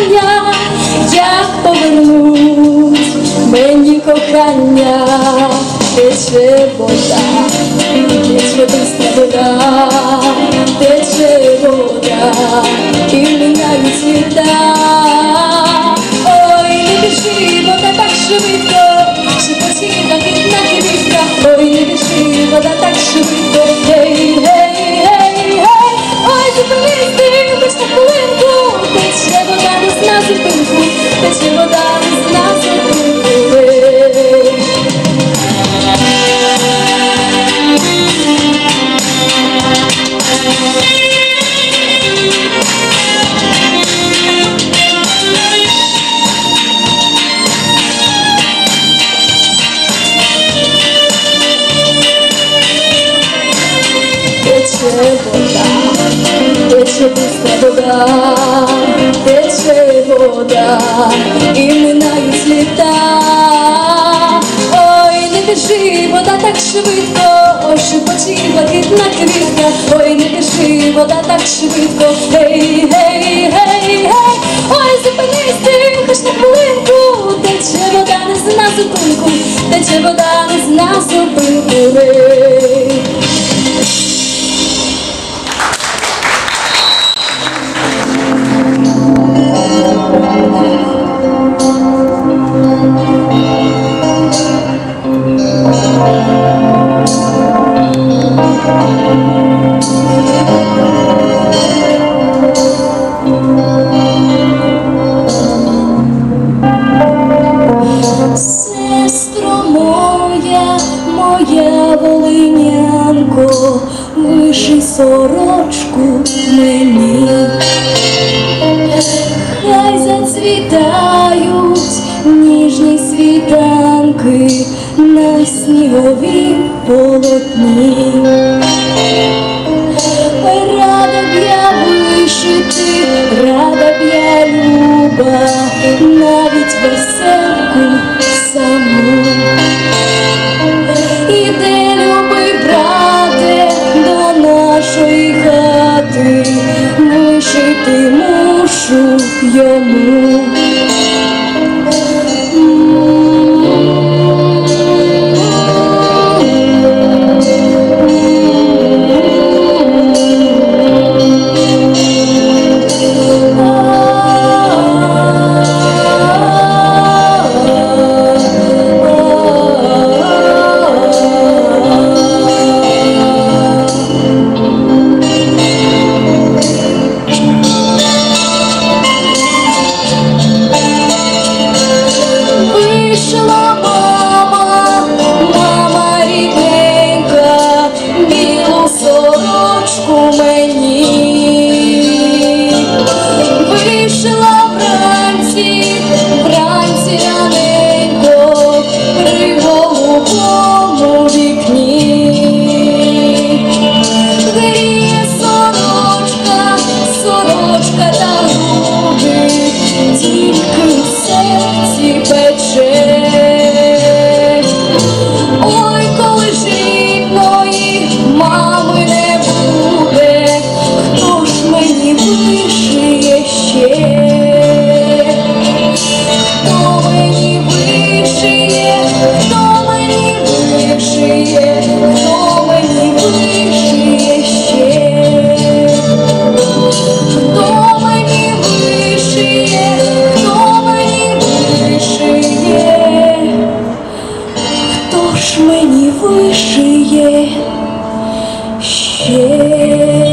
Για να γυρίσω με την κοχανιά τε η σφενδάνα τε η σφοδρή σφενδάνα τε η σφενδάνα και μείνανε τις φωτά ουχεί πηγή νερό να ταξιδεύει τον ζευγαρισμό ουχεί se mudar. вода так швидко, гей, гей, гей, гей, ой, зупинись ти, хоч на хвилинку, тече вода не зна зупинку, тече вода не зна зупинку, гей. You. ж мені вишиє ще.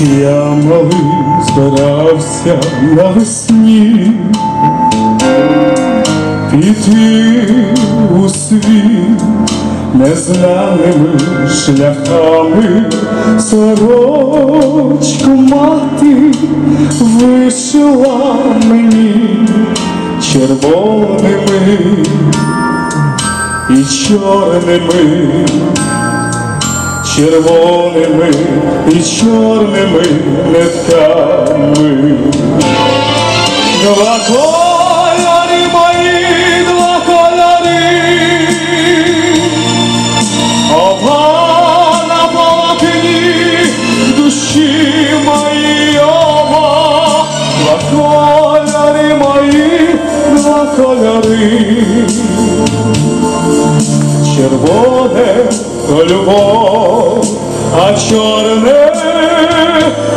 я малий збирався навесні піти у світ незнаними шляхами сорочку мати вишила мені червоними і чорними червоними і чорними нитками. Два чорне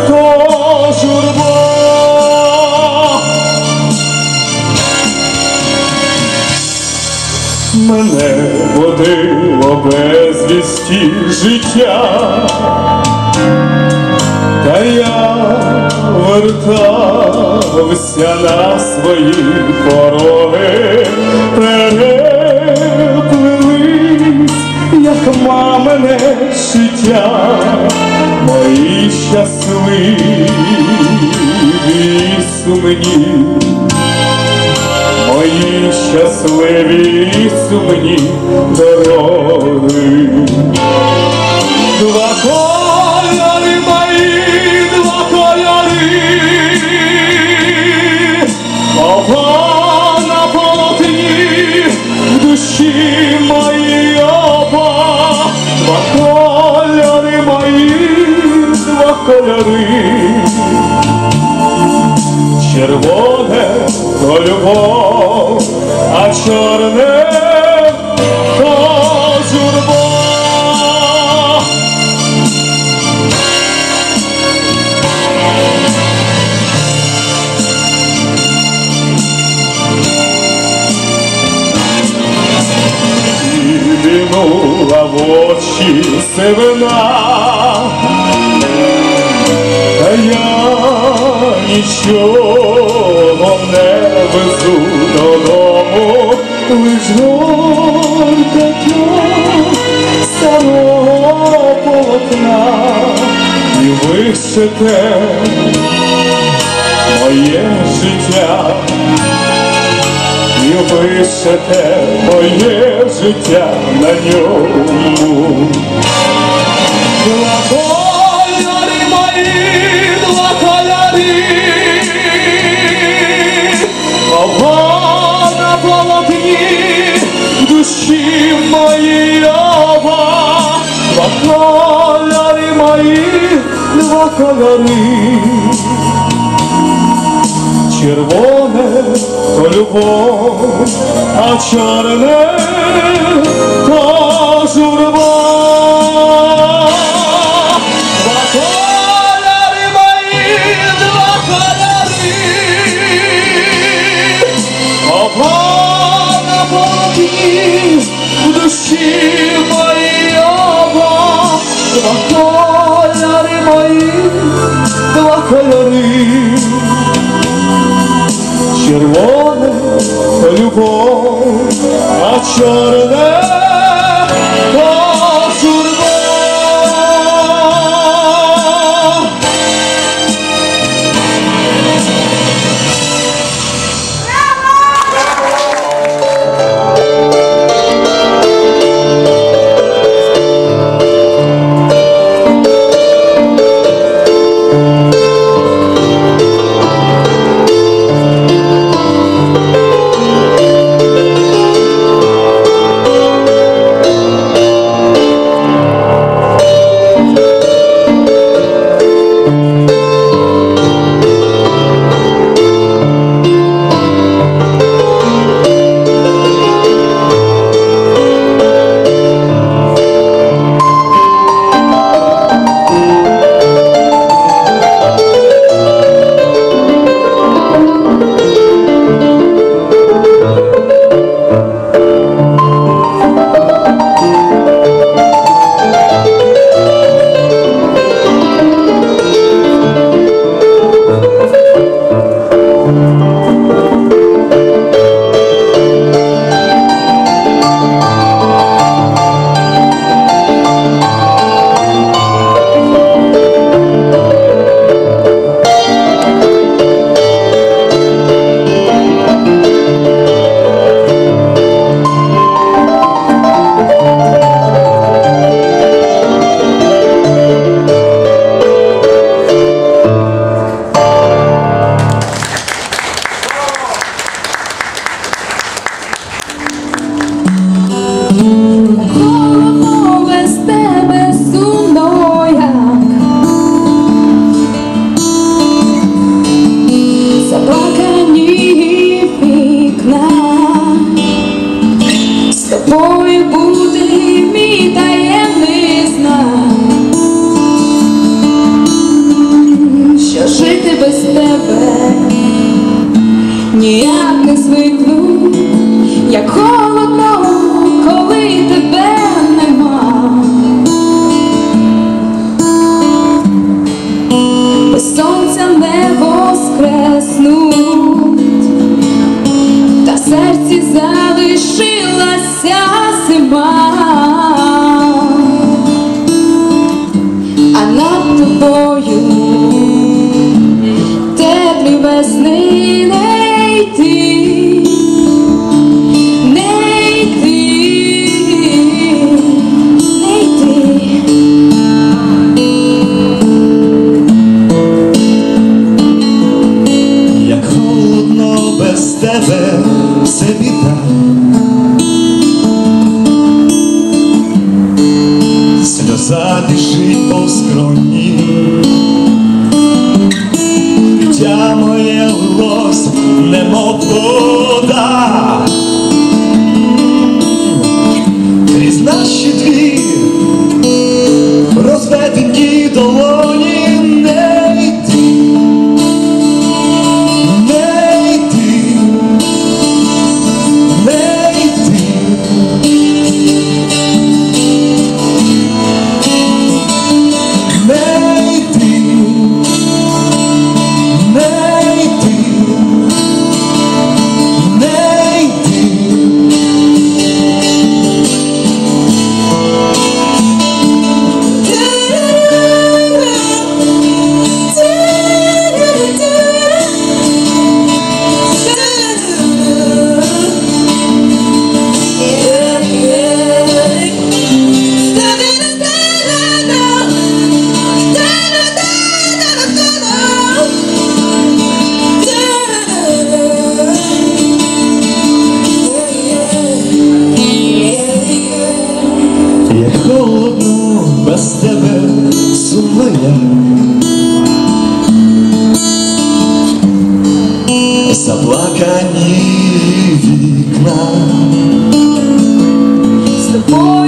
то журба. Мене водило безвісті життя, та я вертався на свої пори. щасливі сумні, мої щасливі сумні дороги. Очі сивина, та я нічого не везу додому, лиш горька старого полотна і вишите моє життя. І пишете моє життя на ньому. Два кольори мої, два кольори, на полотні, душі моїй ова. Два мої, два кольори. Червоне то любов, а чорне то журба. Два кольори мої, два кольори, Ова на полотні, в душі моїй оба. Два кольори мої, два кольори. Червоне любов, а чорне заплакані вікна. З тобою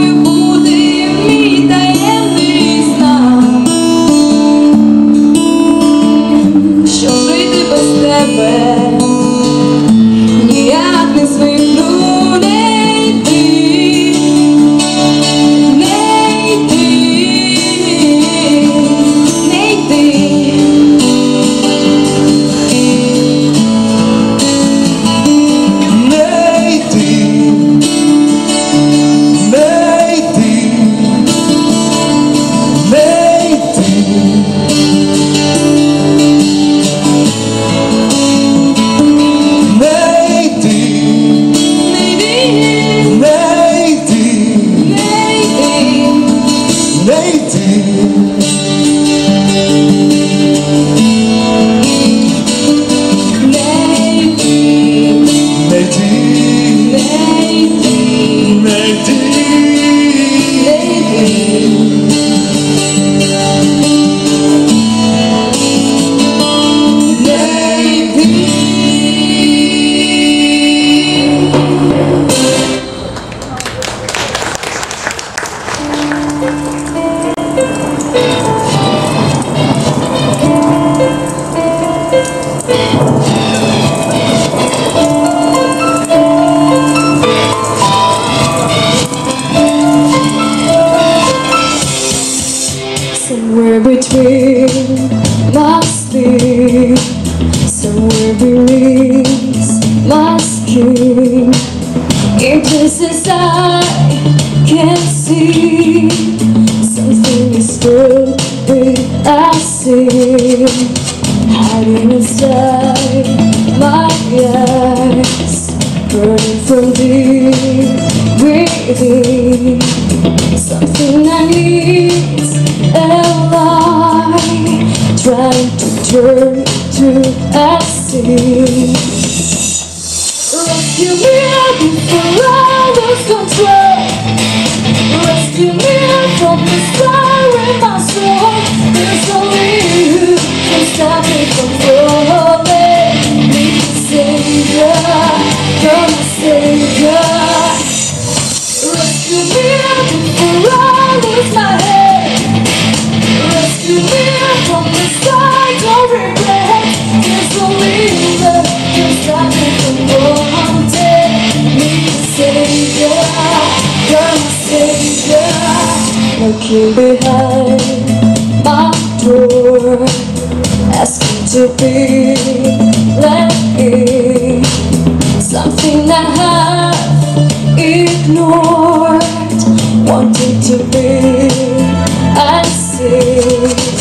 lurking behind my door Asking to be let in. Something I have ignored Wanting to be I see.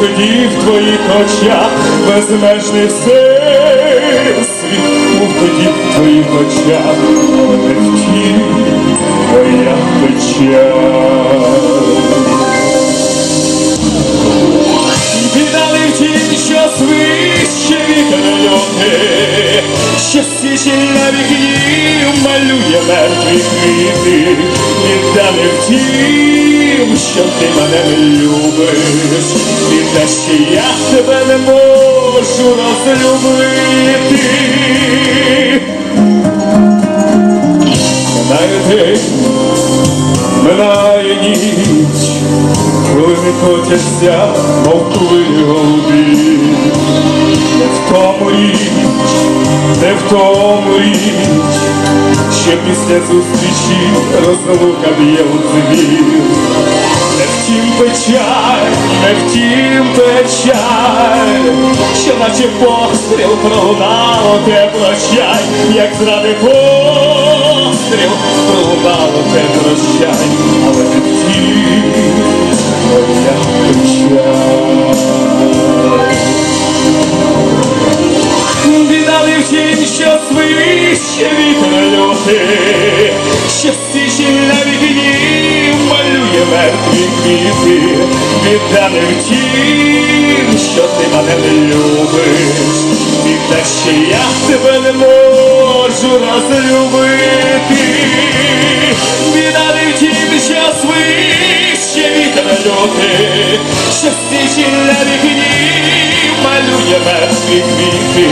Тоді в твоїх очах, безмежний всесвіт був тоді в твоїх очах, не втім печаль. В тім, що на вікні малює мертві квіти. Віддали в тім, що ти мене не любиш, і те, що я тебе не можу розлюбити. Минає день, минає ніч, хвилини котяться, мов хвилі голубі. Не в тому річ, не в тому річ, що після зустрічі розлука б'є у дзвін. Не втім печаль, що наче постріл пролунало те прощай, як зради постріл пролунало те прощай, але не втім твоя печаль. В тінь, що свище вітер лютий, що на вікні малює мертві квіти. Віддали в тінь, що ти мене не любиш, і те, що я тебе не можу розлюбити. Віддали в тінь, що свище вітер лютий, що січень на вікні малює мертві квіти,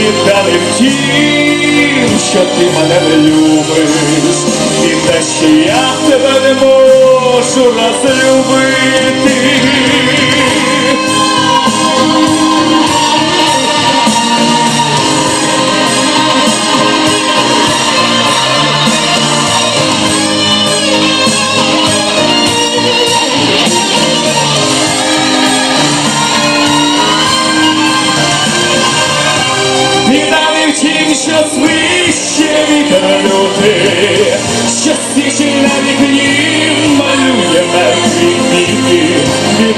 віддали в тім, що ти мене не любиш, і те, що я тебе не можу розлюбити. Віддали в тім, що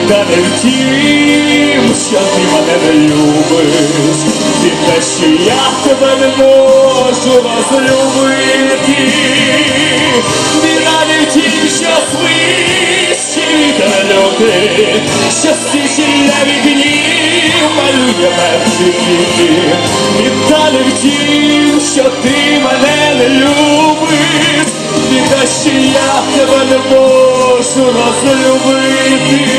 Віддали в тім, що ти мене не любиш, і те, що я тебе не можу розлюбити. Віддали в тім, що свище вітер лютий, що січень на вікні малює мертві квіти. Віддали в тім, що ти мене не любиш, і те, що я тебе не можу розлюбити.